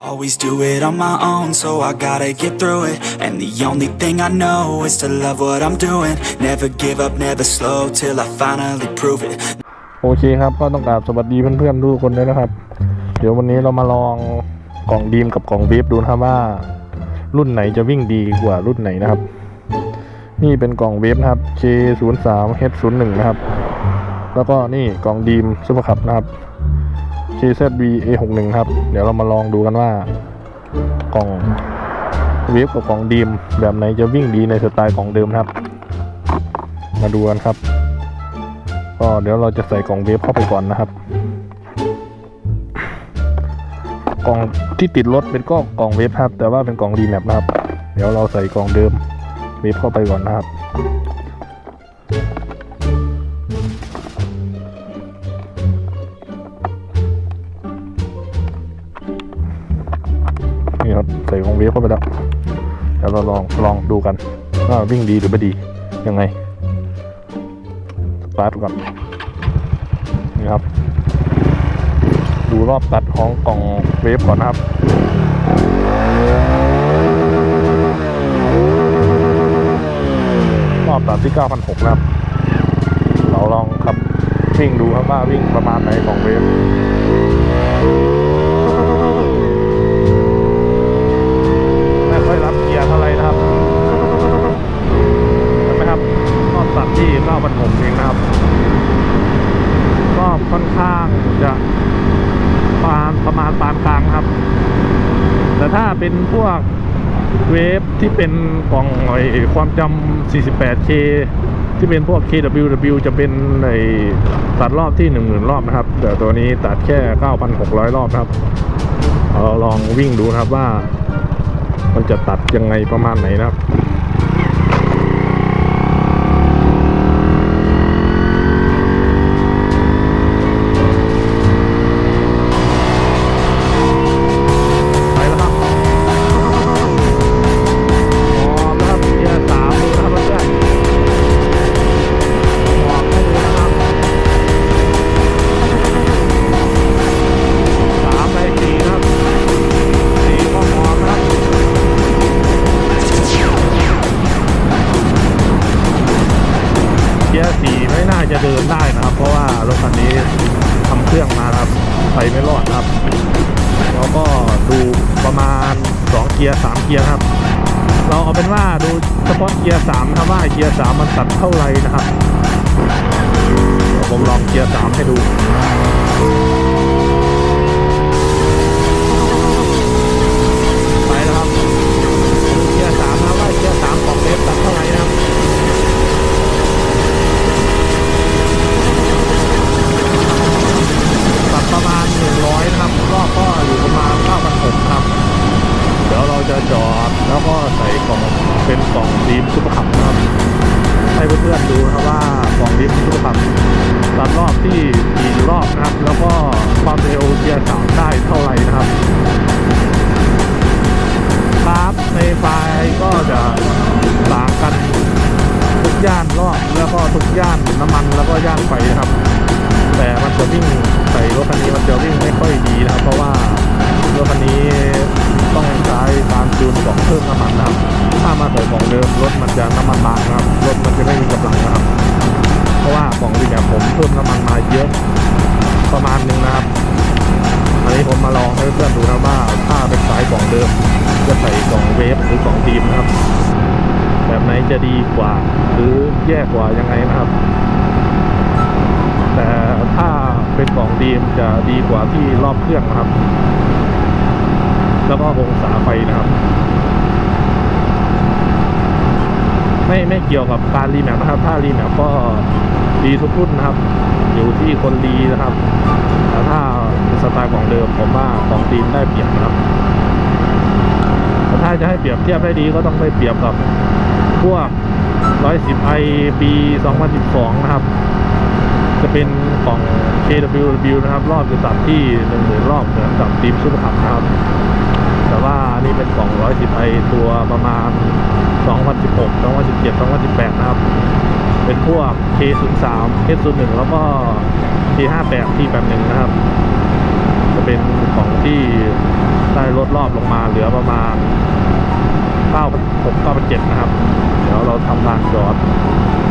Always do it on my own, so I gotta get through it. And the only thing I know is to love what I'm doing. Never give up, never slow till I finally prove it. โอเคครับ ก็ต้องกราบสวัสดีเพื่อนๆทุกคนด้วยนะครับ เดี๋ยววันนี้เรามาลองกล่องดีมกับกล่องเวฟดูนะครับว่า รุ่นไหนจะวิ่งดีกว่ารุ่นไหนนะครับ นี่เป็นกล่องเวฟนะครับ K03H01 นะครับ แล้วก็นี่กล่องดีมซุปเปอร์คัพนะครับ KZV A61 ครับ เดี๋ยวเรามาลองดูกันว่ากล่องเวฟกับกล่องดีมแบบไหนจะวิ่งดีในสไตล์กล่องเดิมนะครับ มาดูกันครับ ก็เดี๋ยวเราจะใส่กล่องเวฟเข้าไปก่อนนะครับ กล่องที่ติดรถเป็นก็กล่องเวฟครับ แต่ว่าเป็นกล่องรีแมปนะครับ เดี๋ยวเราใส่กล่องเดิมเวฟเข้าไปก่อนนะครับ ใส่กล่องเวฟเข้าไปแล้วเดี๋ยวเราลองลองดูกันว่าวิ่งดีหรือไม่ดียังไงสตาร์ทก่อนนี่ครับ ดูรอบตัดของกล่องเวฟก่อนนะครับรอบตัดที่ 9,600นะครับ เราลองขับวิ่งดูครับว่าวิ่งประมาณไหนของเวฟไม่ค่อยรับเกียร์เท่าไหร่นะครับ เห็นไหมครับ รอบตัดที่9,600เองนะครับรอบค่อนข้างจะปานประมาณปานกลางครับ แต่ถ้าเป็นพวกเวฟที่เป็นกล่องไอความจำ 48K ที่เป็นพวก KWW จะเป็นไอ้ตัดรอบที่ 10,000 รอบนะครับ แต่ตัวนี้ตัดแค่ 9,600 รอบครับ เราลองวิ่งดูนะครับว่า มันจะตัดยังไงประมาณไหนนะครับ ไปไม่รอดครับ แล้วก็ดูประมาณ 2 เกียร์ 3 เกียร์ครับ เราเอาเป็นว่าดูเฉพาะเกียร์3ครับว่าเกียร์3มันตัดเท่าไหร่นะครับ ผมลองเกียร์3ให้ดู ไปแล้วครับดูเกียร์3นะว่าเกียร์ 3 ของเล็บตัดเท่าไหร่นะครับ ตัดประมาณ 100 นะครับ รอบก็อยู่ประมาณ9,600ครับ เดี๋ยวเราจะจอดแล้วก็ใส่กล่อง เป็นกล่องดีมซุปเปอร์คัพนะครับให้เพื่อนๆดูนะครับว่ากล่องดีมซุปเปอร์คัพตัดรอบที่กี่รอบนะครับ แล้วก็ความเร็วเกียร์สามได้เท่าไหร่นะครับครับในไฟล์ก็จะต่างกันทุกย่านรอบแล้วก็ทุกย่านน้ำมันแล้วก็ย่านไฟนะครับ แต่มันจะวิ่งใส่รถคันนี้มันจะวิ่งไม่ค่อยดีนะครับเพราะว่า รถคันนี้ต้องใช้การจูนของเพิ่มน้ำมันนะครับ ถ้ามาใส่ของเดิมรถมันจะน้ำมันบางนะครับ รถมันจะไม่มีกำลังนะครับ เพราะว่าของดีเนี่ยผมเพิ่มน้ำมันมาเยอะประมาณหนึงนะครับ อันนี้ผมมาลองให้เพื่อนดูนะว่าถ้าเป็นสายกล่องเดิมจะใส่กล่องเวฟหรือกล่องทีมนะครับ แบบไหนจะดีกว่า หรือแย่กว่ายังไงนะครับ แต่ถ้าเป็นกล่องดีมจะดีกว่าที่รอบเครื่องนะครับ แล้วก็องศาไฟนะครับ ไม่ไม่เกี่ยวกับการรีแมปนะครับ ถ้ารีแมปก็ดีทุกรุ่นนะครับ อยู่ที่คนรีนะครับแต่ถ้าสไตล์ของเดิมผมว่าของดีได้เปรียบนะครับแต่ถ้าจะให้เปรียบเทียบได้ดีก็ต้องไปเปรียบกับพวก 110 i ปี 2012 นะครับ จะเป็นของ KWW นะครับ รอบจะตัดที่10,000รอบเหมือนกับทีมซุปเปอร์คัพนะครับ แต่ว่านี่เป็น 210ไอตัวประมาณ 2016 2017 2018 นะครับ เป็นพวก K03 S01 แล้วก็ T58 T81 นะครับ จะเป็นของที่ได้ลดรอบลงมาเหลือประมาณ 9 6 9 7นะครับ เดี๋ยวเราทำการจอด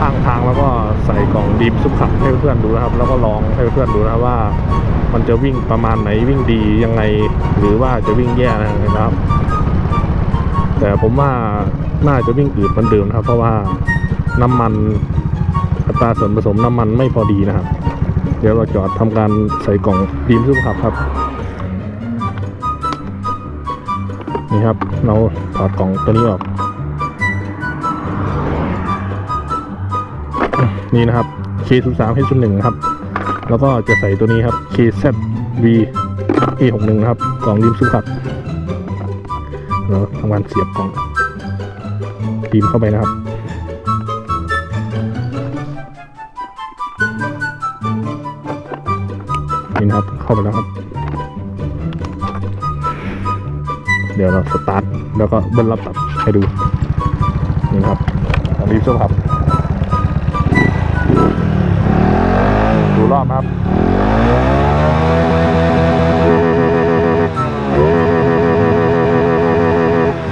ข้างทางแล้วก็ใส่กล่องดีมซุปขับให้เพื่อนดูนะครับ แล้วก็ลองให้เพื่อนดูนะว่า มันจะวิ่งประมาณไหนวิ่งดียังไง หรือว่าจะวิ่งแย่นะครับ แต่ผมว่าน่าจะวิ่งอืดเหมือนเดิมนะครับ เพราะว่าน้ำมันอัตราส่วนผสมน้ำมันไม่พอดีนะครับ เดี๋ยวเราจอดทำการใส่กล่องดีมซุปขับครับ นี่ครับ เราถอดกล่องตัวนี้ออก นี่นะครับ K03 H01 นะครับ แล้วก็จะใส่ตัวนี้ครับ KZV A61 นะครับ กล่องริมซุปขับเราทำการเสียบกล่องดีมเข้าไปนะครับนี่นะครับเข้าไปแล้วครับ เดี๋ยวเราสตาร์ทแล้วก็เบิ้ลรับตับให้ดูนี่ครับรีบซุปครับ ดูรอบนะครับ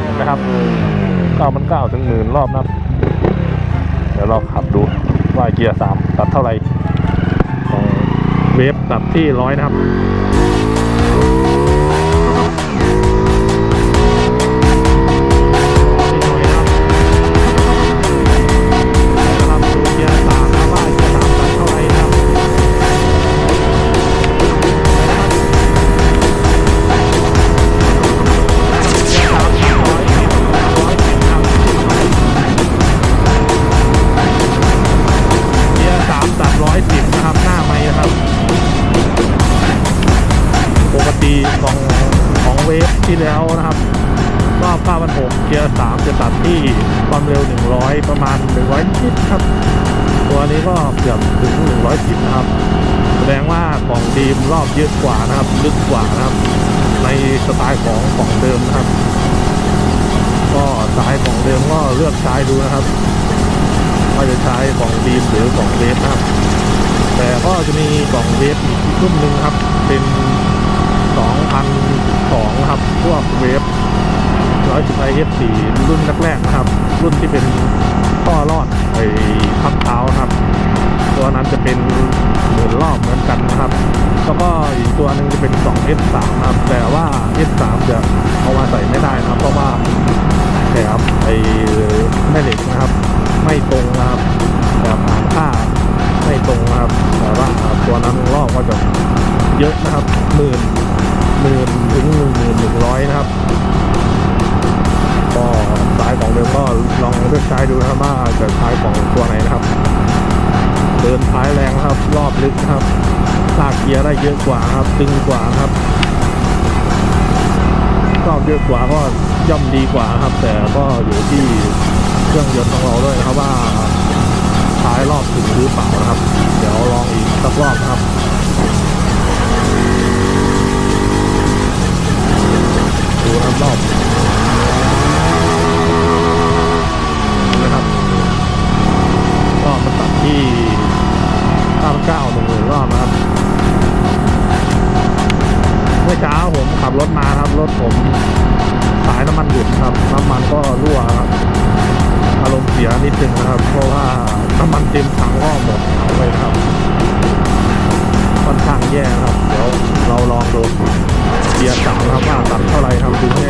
เห็นไหมครับเก้ามันเก้าถึงหมื่นรอบนะเดี๋ยวเราขับดูว่าเกียร์สามตัดเท่าไหร่เวฟตัดที่ร้อยนะครับ 100 ประมาณ 100นิดครับ ตัวนี้ก็เกือบถึง110นะครับ แสดงว่ากล่องดีมรอบเยอะกว่านะครับ ลึกกว่านะครับ ในสไตล์ของกล่องเดิมนะครับ ก็สายของเดิมก็เลือกใช้ดูนะครับว่าจะใช้กล่องดีมหรือกล่องเวฟนะครับแต่ก็จะมีกล่องเวฟอีกรุ่นหนึ่งครับ เป็น 2,002นะครับ พวกเวฟ ร้อยสิบไอเอฟสี่รุ่นแรกๆนะครับ รุ่นที่เป็นท่อรอดไอ้พับเท้าครับ ตัวนั้นจะเป็นหมื่นรอบเหมือนกันนะครับ แล้วก็อีกตัวหนึ่งจะเป็น 2S3 นะครับ แต่ว่า S3 จะเอามาใส่ไม่ได้นะครับ เพราะว่าแถบไอ้แม่เหล็กนะครับ ไม่ตรงนะครับแบบหางค่าไม่ตรงนะครับ แต่ว่าตัวนั้นรอบก็จะเยอะนะครับหมื่นหมื่นถึงหนึ่งหมื่นหนึ่งร้อยนะครับ เลือกใช้ดูนะครับว่าจะใช้ของตัวไหนนะครับ เดินท้ายแรงนะครับ รอบลึกนะครับลากเกียร์ได้เยอะกว่าครับ ตึงกว่าครับรอบเยอะกว่าก็ย่อมดีกว่าครับ แต่ก็อยู่ที่เครื่องยนต์ของเราด้วยนะครับว่าท้ายรอบถึงหรือเปล่านะครับ เดี๋ยวลองอีกสักรอบครับดูครับรอบนะครับ มาตัดที่99หนึ่งหมื่นรอบนะครับเมื่อเช้าผมขับรถมาครับ รถผมสายน้ำมันหยุดครับ น้ำมันก็รั่วครับอารมณ์เสียนิดนึงนะครับ เพราะว่าน้ำมันเต็มถังก็หมดเอาไปครับค่อนข้างแย่ครับ เดี๋ยวเราลองดูเกียร์สามครับว่าตัดเท่าไหร่ครับดูให้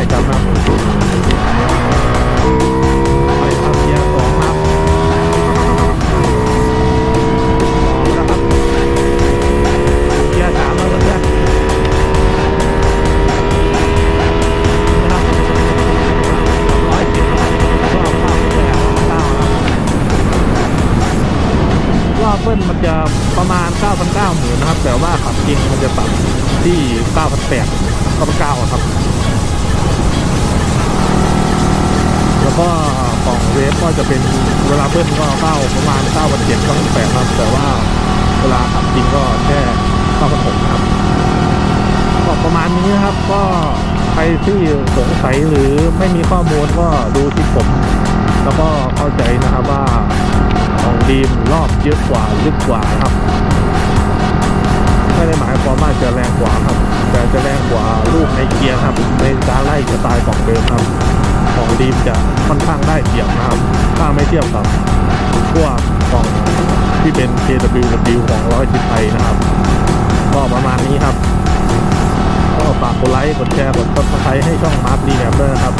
มันจะประมาณ 9,900หมื่นนะครับ แต่ว่าขับจริงมันจะตัดที่ 9,800 9,900 ครับ แล้วก็กล่องเวฟก็จะเป็นเวลาเบิ้ลก็เข้าประมาณ 9 7 9 8ครับ แต่ว่าเวลาขับจริงก็แค่9 6ครับก็ประมาณนี้ครับ ก็ใครที่สงสัยหรือไม่มีข้อมูลก็ดูที่ผม แล้วก็เข้าใจนะครับว่า ของดีมรอบเยอะกว่าลึกกว่านะครับ ไม่ได้หมายความว่าจะแรงกว่าครับ แต่จะแรงกว่าลูกในเกียร์ครับ ในการไล่สไตล์ของเดิมครับ ของดีมจะค่อนข้างได้เปรียบนะครับ ถ้าไม่เทียบกับพวกของที่เป็น KWW ของร้อยสิบไทยนะครับ ก็ประมาณนี้ครับ ก็ฝากกดไลค์ กดแชร์ กดซับสไครต์ให้ช่องมาร์คดีแมปด้วยนะครับ